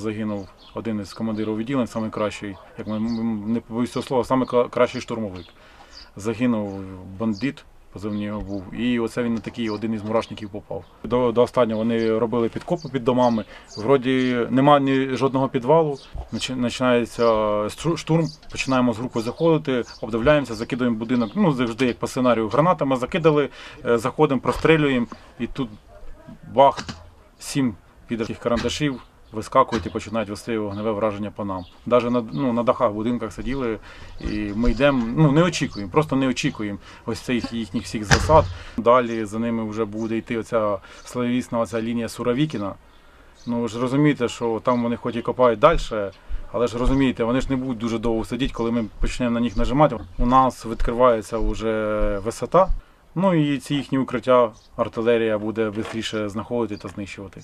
Загинув один із командирів відділень, найкращий, як ми не побоюсь цього слова, саме кращий штурмовик. Загинув бандит, позивний його був, і оце він на такий один із мурашників попав. До, до останнього вони робили підкопи під домами. Вроді немає ні жодного підвалу. Починається штурм, починаємо з групи заходити, обдивляємося, закидаємо будинок. Ну завжди як по сценарію гранатами закидали, е, заходимо, прострілюємо, і тут бах, сім підерських карандашів вискакують і починають вести вогневе враження по нам. Навіть на, ну, на дахах будинках сиділи, і ми йдемо, ну не очікуємо, просто не очікуємо ось цих їхніх всіх засад. Далі за ними вже буде йти оця славісна оця лінія Суровікіна. Ну ви ж розумієте, що там вони хоч і копають далі, але ж розумієте, вони ж не будуть дуже довго сидіти, коли ми почнемо на них нажимати. У нас відкривається вже висота. Ну і ці їхні укриття артилерія буде швидше знаходити та знищувати.